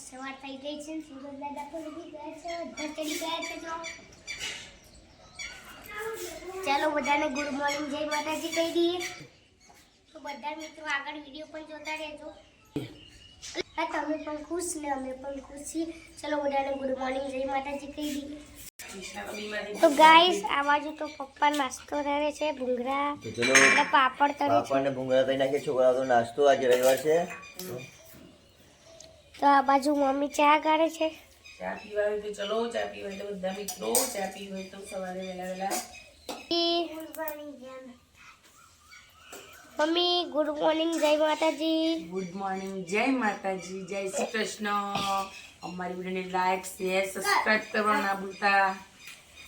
સવાર થઈ ગઈ છે સુરત દાદા પણ ઊભી ગયા છે બધા ચડી ગયા છે તો ચાલો બધાને ગુડ મોર્નિંગ જય માતાજી કહી દઈએ. તો બધા મિત્રો આગળ વીડિયો પણ જોતા રહેજો. હા તમે પણ ખુશ ને અમે પણ ખુશ. છીએ ચલો બધાને ગુડ મોર્નિંગ જય માતાજી કહી દઈએ. તો ગાઈસ આ બાજુ તો પપ્પા નાસ્તો કરે છે ભૂંગરા એટલે પાપડ તળે છે. પાપડ ને ભૂંગળા થઈ નાખીએ છોકરાઓ તો નાસ્તો આજે રવિવાર છે. તો આ બાજુ મમ્મી ચા કરે છે. ચા પીવા હોય તો ચલો ચા પીવા હોય તો બધા મિત્રો ચા પી હોય તો સવારે વહેલા વહેલા. મમ્મી ગુડ મોર્નિંગ જય માતાજી. ગુડ મોર્નિંગ જય માતાજી જય શ્રી કૃષ્ણ. અમારી વિડીયોને લાઈક શેર સબસ્ક્રાઇબ કરવા ના ભૂલતા.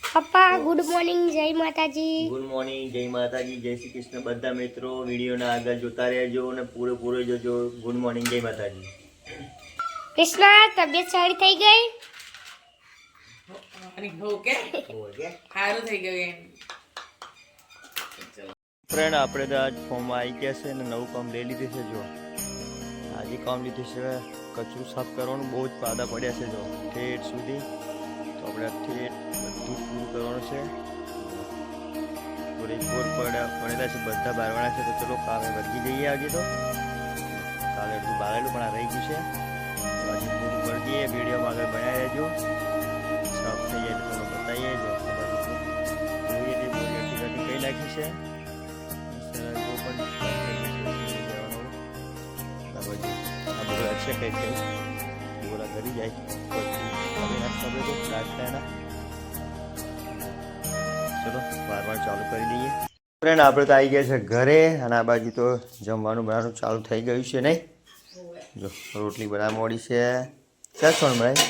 પપ્પા ગુડ મોર્નિંગ જય માતાજી. ગુડ મોર્નિંગ જય માતાજી જય શ્રી કૃષ્ણ. બધા મિત્રો વિડીયોના આગળ જોતા રહેજો અને પૂરેપૂરો જોજો. ગુડ મોર્નિંગ જય માતાજી. કૃષ્ણા તબિયત સારી થઈ ગઈ? અને ઓકે સારું થઈ ગયું એમ. ફ્રેન્ડ આપણે તો આજ ફોર્મમાં આવી ગયા છે અને નવું કામ લઈ લીધું છે જો. આજે કામ લીધું છે કચરું સાફ કરવાનું બહુ જ પાદા પડ્યા છે જો. ઠેઠ સુધી. તો આપણે આ ઠેઠ બધું જ પૂરું કરવાનું છે. પૂરે પૂર પડ્યા પડેલા છે બધા બારવાના છે તો ચલો કામે વર્ગી જઈએ આજે તો. કાલે અડધું બારેલું પણ આ રહી ગયું છે. દઈએ વિડીયોમાં આગળ બનાવી રહેજો. સાફ થઈ જાય તો તમે બતાવીએ જો ખબર હતી હતી કઈ નાખી છે? બોલા તો નાસ્તા ચલો, વારવાર ચાલુ કરી દઈએ. ફ્રેન્ડ આપણે તો આવી ગયા છે ઘરે અને આ બાજુ તો જમવાનું બનાવવાનું ચાલુ થઈ ગયું છે નહીં? જો, રોટલી બનાવવા મોડી છે. ચાલ કોણ બનાવી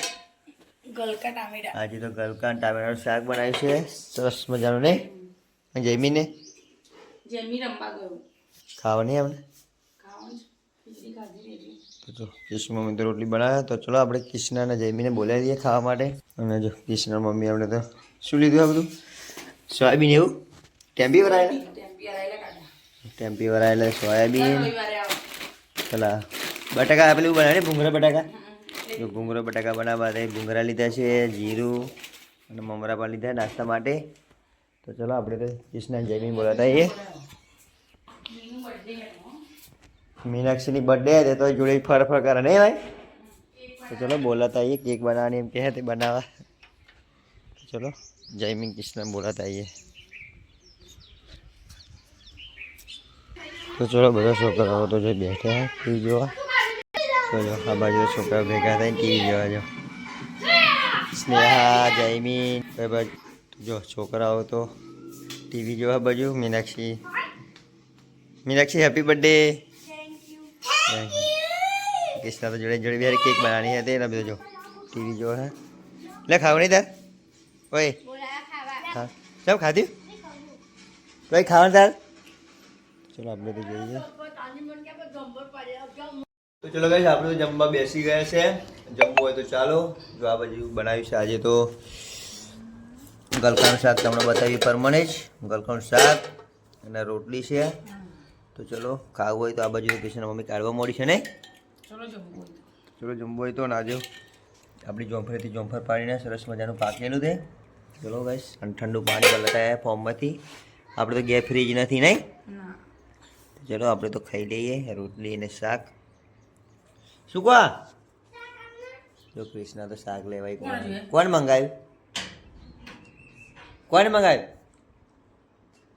ગલકા ટામેટા. આજે તો ગલકા ટામેટાનું શાક બનાવ્યું છે. સરસ મજાનું ને? જમીને જમી રમવા ગયું. ખાવા નહીં રેડી તો મમ્મી તો રોટલી બનાવ્યા તો ચલો આપણે કૃષ્ણ અને જયમીને બોલાવી દઈએ ખાવા માટે. અને જો કૃષ્ણ મમ્મી આપણે તો શું લીધું આ બધું? સોયાબીન એવું? ટેમ્પી વરાયેલા? ટેમ્પી વરાયેલા સોયાબીન. પેલા બટાકા આપેલું બનાવે ને ભૂંગળા બટાકા? જો ભૂંગળા બટાકા બનાવવા માટે ભૂંગળા લીધા છે, જીરું અને મમરા પણ લીધા નાસ્તા માટે. તો ચલો આપણે તો કૃષ્ણ અને જયમીન બોલાતા આવીએ મીનાક્ષીની બર્થડે હતી તો જોડે ફર ફર કરે, નહીં ભાઈ? તો ચલો બોલાતા આવીએ કેક બનાવવાની એમ કહે તે બનાવવા. તો ચલો જયમીન કૃષ્ણ બોલાતા આવીએ તો ચલો બધા છોકરાઓ તો જે બેઠા હે ટીવી જોવા. જો, આ બાજુ છોકરાઓ ભેગા થઈને ટીવી જોવા જો. સ્નેહા, જયમીન જો, છોકરાઓ તો ટીવી જોવા બાજુ, મીનાક્ષી. મીનાક્ષી હેપી બર્થડે કૃષ્ણા તો જોડે જોડે બિહારી કેક બનાવવાની હતી, એના બધું જો, ટીવી જોવા હે. લે ખાવ નહીં તાર? ઓય. હા ચાલ ખાધ્યું ભાઈ, ખાવાનું તાર? ચલો, આપણે તો જઈએ. તો ચલો ગાઈસ આપણે તો જમવા બેસી ગયા છે. જમવું હોય તો ચાલો. જો આ બાજુ બનાવ્યું છે આજે તો ગલકાનું શાક તમને બતાવી પ્રમાણે જ. ગલકાનું શાક અને રોટલી છે. તો ચલો ખાવું હોય તો આ બાજુ કિશન મમ્મી કાઢવા મળી છે ને? ચલો જમવું હોય તો. નાજો આપણી જોંફરેથી જોંફર પાડીને સરસ મજાનું પાકેલું છે. ચલો ગાઈસ અને ઠંડુ પાણી પલટાયા ફોર્મમાંથી. આપણે તો ગેસ ફ્રીજ નથી નહીં? ચલો આપણે તો ખાઈ લઈએ રોટલી અને શાક. શું કહો જો કૃષ્ણ તો શાક લેવાય કોણ કોણ? મંગાવ્યું? કોને મંગાવ્યું?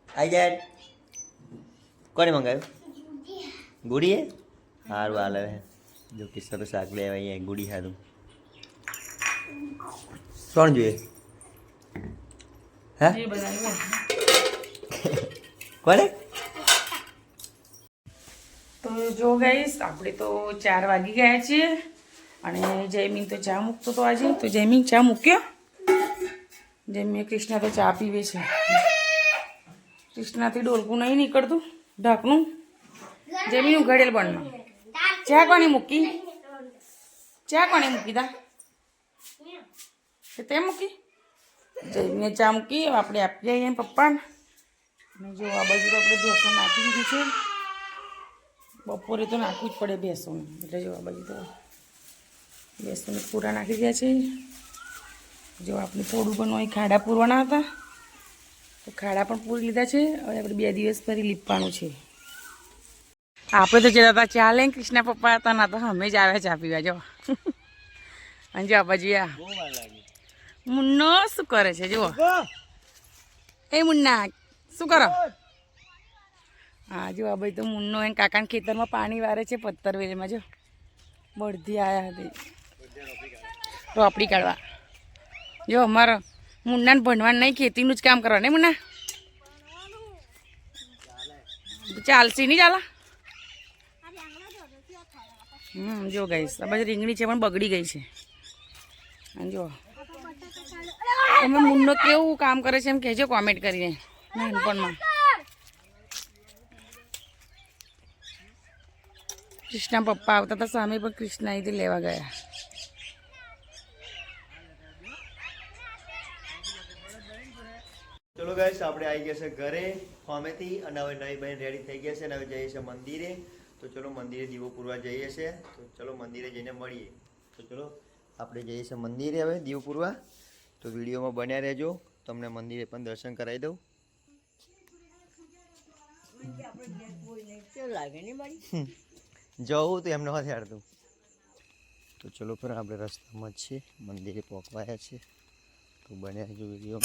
આઈ જાય. કોને મંગાવ્યું? ગુડીએ? સારું હાલે જો કૃષ્ણ તો શાક લેવાય અહીંયા ગુડી સારું કોણ જોઈએ? હા જે કોને તો જો ગાઈશ આપણે તો ચાર વાગી ગયા છીએ અને જયમીન તો ચા મૂકતો તો આજે. તો જયમીન, ચા મૂક્યો? જયમીન કૃષ્ણા તો ચા પીવે છે. કૃષ્ણાથી ડોલકું નહીં નીકળતું, ઢાંકણું. જમીન ઘડેલ બનનો ચા કોની મૂકી? ચા કોની મૂકી તા? તે મૂકી? જઈને ચા મૂકી આપણે આપી આવીએ પપ્પાને. જો આ બાજુ આપણે ઢોસો નાખી દીધું છે. બપોરે તો નાખવું જ પડે બેસું એટલે જો આ બાજુ તો ભેંસોને પૂરા નાખી દે છે. જો આપણે થોડું પણ અહીં ખાડા પૂરવાના હતા તો ખાડા પણ પૂરી લીધા છે. હવે આપણે બે દિવસ ફરી લીપવાનું છે. આપણે તો જતા હતા ચા લઈને કૃષ્ણા પપ્પા હતા ના તો અમે જ આવ્યા ચા પીવા જો. અને જો બાજુ આ. મુન્નો શું કરે છે જુઓ. એ મુન્ના શું કરો? હા જો આ ભાઈ તો મુન્નો એને કાકાના ખેતરમાં પાણી વારે છે પથ્થર વેલીમાં જો. બળધી આવ્યા હતી રોપડી કાઢવા. જો અમારો મુન્નાને ભણવાનું નહીં, ખેતીનું જ કામ કરવા, નહીં મુન્ના? ચાલશે નહીં ચાલા? હમ, જો ગઈશ આ રીંગણી છે પણ બગડી ગઈ છે. અને જો તમે મુન્નો કેવું કામ કરે છે એમ કહેજો કોમેન્ટ કરીને નાનપણમાં કૃષ્ણા પપ્પા આવતા હતા સામે પણ કૃષ્ણ અહીંથી લેવા ગયા ચલો ગાઈસ આપણે આવી ગયા છે ઘરે. ફોમેથી અને હવે નવી બહેન રેડી થઈ ગયા છે અને હવે જઈએ છીએ મંદિરે. તો ચલો મંદિરે દીવો પૂરવા જઈએ છે. તો ચલો મંદિરે જઈને મળીએ. તો ચલો આપણે જઈએ છીએ મંદિરે હવે દીવો પૂરવા. તો વિડીયોમાં બન્યા રહેજો. તમને મંદિરે પણ દર્શન કરાવી દઉં. હમ. જવું તો એમને નથી હાડતું તો ચલો પણ આપણે રસ્તામાં જ છીએ. મંદિરે પહોંચવાયા છે તો બન્યા જો વીડિયો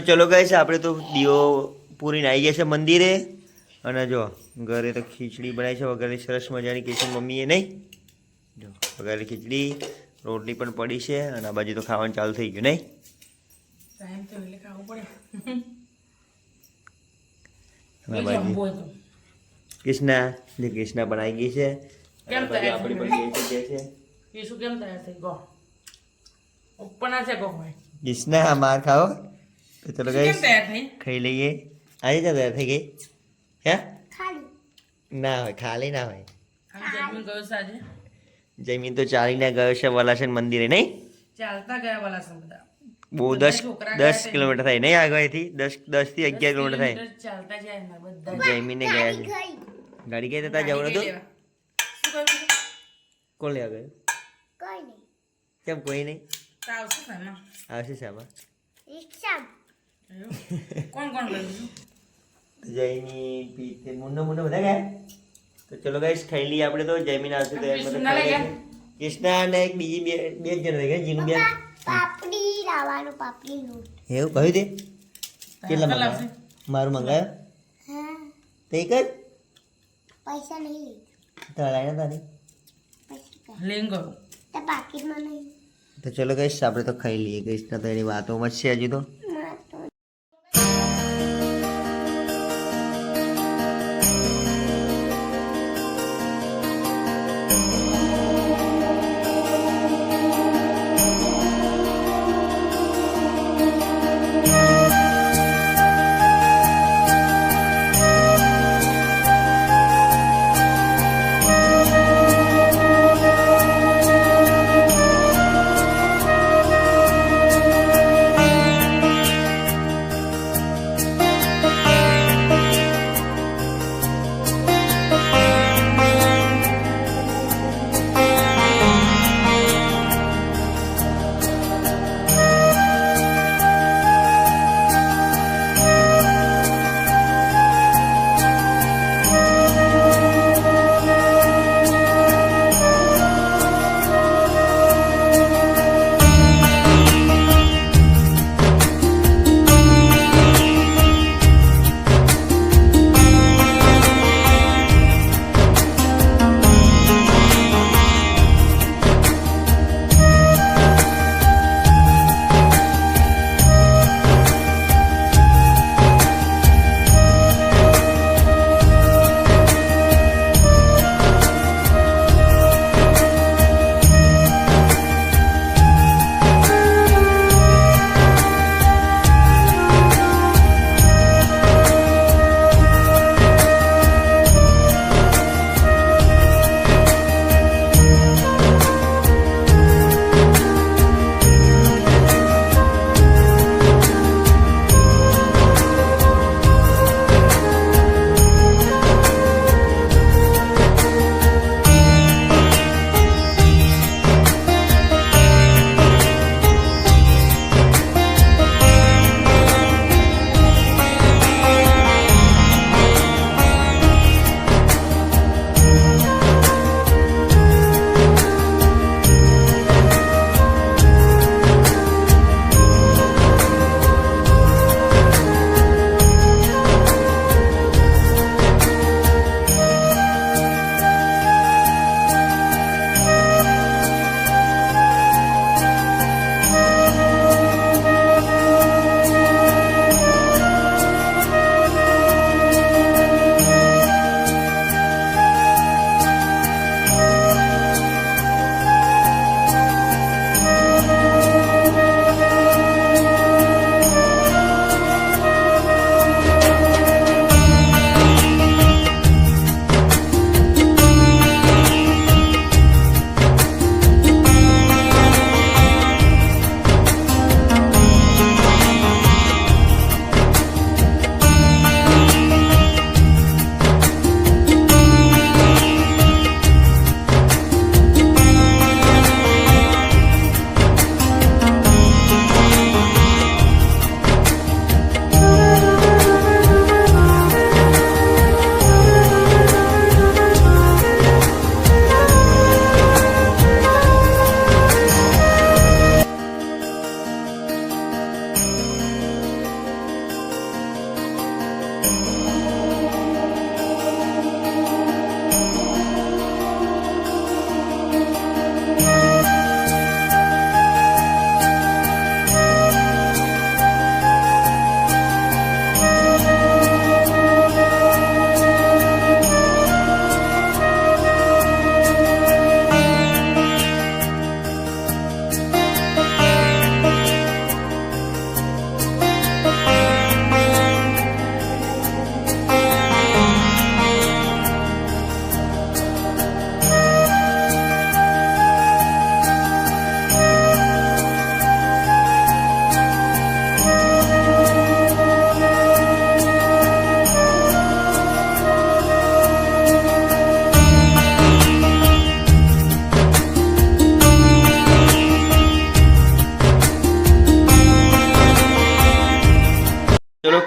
તો ચલો છે આપણે તો દીવો પૂરીને આવી ગયા છે મંદિરે. અને જો ઘરે તો ખીચડી બનાવી છે વગેરે સરસ મજાની કે છે મમ્મીએ નહીં. જો વગેરે ખીચડી રોટલી પણ પડી છે અને આ બાજુ તો ખાવાનું ચાલુ થઈ ગયું નહીં? કૃષ્ણા જે કૃષ્ણા આવી ગઈ છે. આપણી પણ ગઈ? છે. કૃષ્ણા માર ખાઓ. તો ચલો ગાઈસ ખાઈ લઈએ આવી જા તૈયાર થઈ ગઈ હે ના હોય ખાલી ના હોય જમીન જયમીન તો ચાલીને ગયો છે વલાસન મંદિરે નહીં ચાલતા ગયા વલાસન બધા બહુ દસ દસ કિલોમીટર થાય નહીં આગળથી દસ દસથી અગિયાર કિલોમીટર થાય ચાલતા જાય જયમીને ગયા છે ગાડી ગઈ જતા જવું હતું કોણ લેવા ગયું કઈ નહીં કેમ કોઈ નહીં તો આવશે ને આવશે શામાં? કોણ કોણ ગયું? છું જયમી પીતે મુન્નો મુન્નો બધા ગયા? તો ચલો ગાઈસ ખાઈ લઈએ આપણે તો. જયમીન આવશે તો કૃષ્ણા અને એક બીજી બે બે જ જણ રહી ગયા જીનું બેન. પાપડી લાવવાનું પાપડી લોટ. એવું? કહ્યું તે? કેટલા અંકલ મારું મંગાવ્યો હા. તો એક જ? પૈસા નહીં લે. તો લાઈને તારી. ગયો. તો પાકીટમાં નહીં. તો ચલો ગાઈસ આપણે તો ખાઈ લઈએ. કૃષ્ણ તો એની વાતોમાં છે હજુ તો.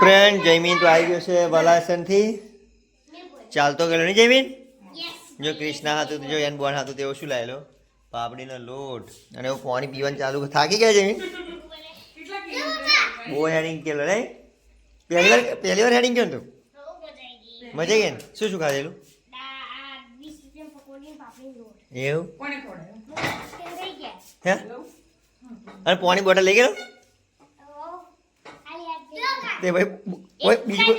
ફ્રેન્ડ જયમીન તો આવી ગયો છે વલાસનથી? ચાલતો ગયેલો નહીં જયમીન જો ક્રિષ્ના હતું તો જો એન બોન હતું તેવો શું લાયેલો? પાપડીનો લોટ. અને એવું પાણી પીવાનું ચાલુ થાકી ગયા જયમીન બહુ હેડિંગ કેલો નહીં પહેલી વાર પહેલી વાર હેડિંગ કેમ તું? મજા ગઈ. ને શું શું ખાધેલું? એવું? હે? અને પાણી બોટલ લઈ ગયેલો? તે ભાઈ ઓય બીજું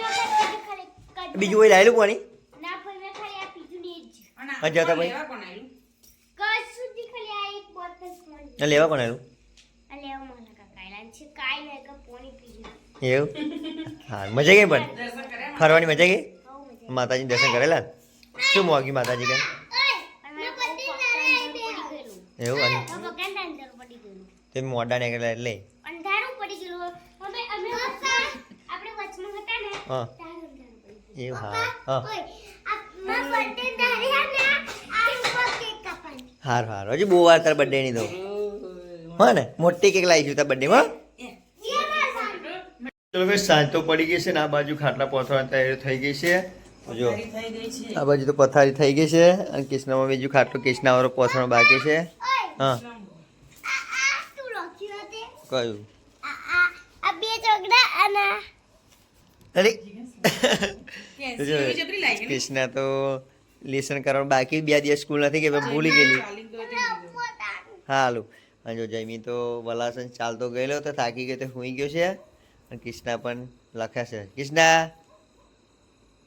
બીજું કોઈ લાયેલું કોની? ના પણ મેં ખાલી આ પીધું ને જ અને હા, જતા ભાઈ. લેવા કોણ આવ્યું? ખાલી આ એક બોટલ પાણી લેવા કોણ આવ્યું આ લેવા મને કાકા છે. કાઈ નહીં કે પાણી પીધું એવું? હા મજા ગઈ પણ? ફરવાની મજા ગઈ? માતાજી દર્શન કરેલા? શું મોગી માતાજી કે? એવું તે મોડા નીકળેલા એટલે અંધારું પડી ગયેલું અમે અમે આપણે વચમાં હતા ને હા. એવું હા હા. હાર હાર. હજી બહુ વાર તારા બર્થડે ની તો હા ને? મોટી કેક લાવી છું તારા બર્થડે માં ચલો ભાઈ સાંજ તો પડી ગઈ છે ને આ બાજુ ખાટલા પહોંચવાની તૈયારી થઈ ગઈ છે. જો. તૈયારી થઈ ગઈ છે. આ બાજુ તો પથારી થઈ ગઈ છે અને કૃષ્ણમાં બીજું ખાટલું કિષ્ણાવાળો પહોંચવાનો બાકી છે. હા. કયું? બે ચોકડા અને કૃષ્ણા તો લેસન કરવાનું બાકી બે દિવસ સ્કૂલ નથી કે ભૂલી ગયેલી. હાલું. અને જો જયમી તો વલાસન ચાલતો ગયેલો તો થાકી ગયો તો સુઈ ગયો છે. અને કૃષ્ણા પણ લખ્યા છે. કૃષ્ણા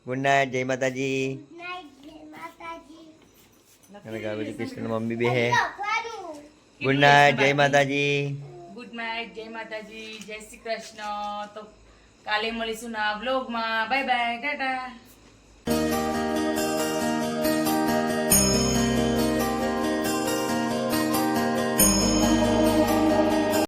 ગુડ નાઇટ જય માતાજી. અને ગાવે છે કૃષ્ણની મમ્મી બે હે ગુડ નાઇટ જય માતાજી. ગુડ નાઇટ જય માતાજી જય શ્રી કૃષ્ણ. તો કાલે મળીશું ના બ્લોગમાં બાય બાય ટાટા.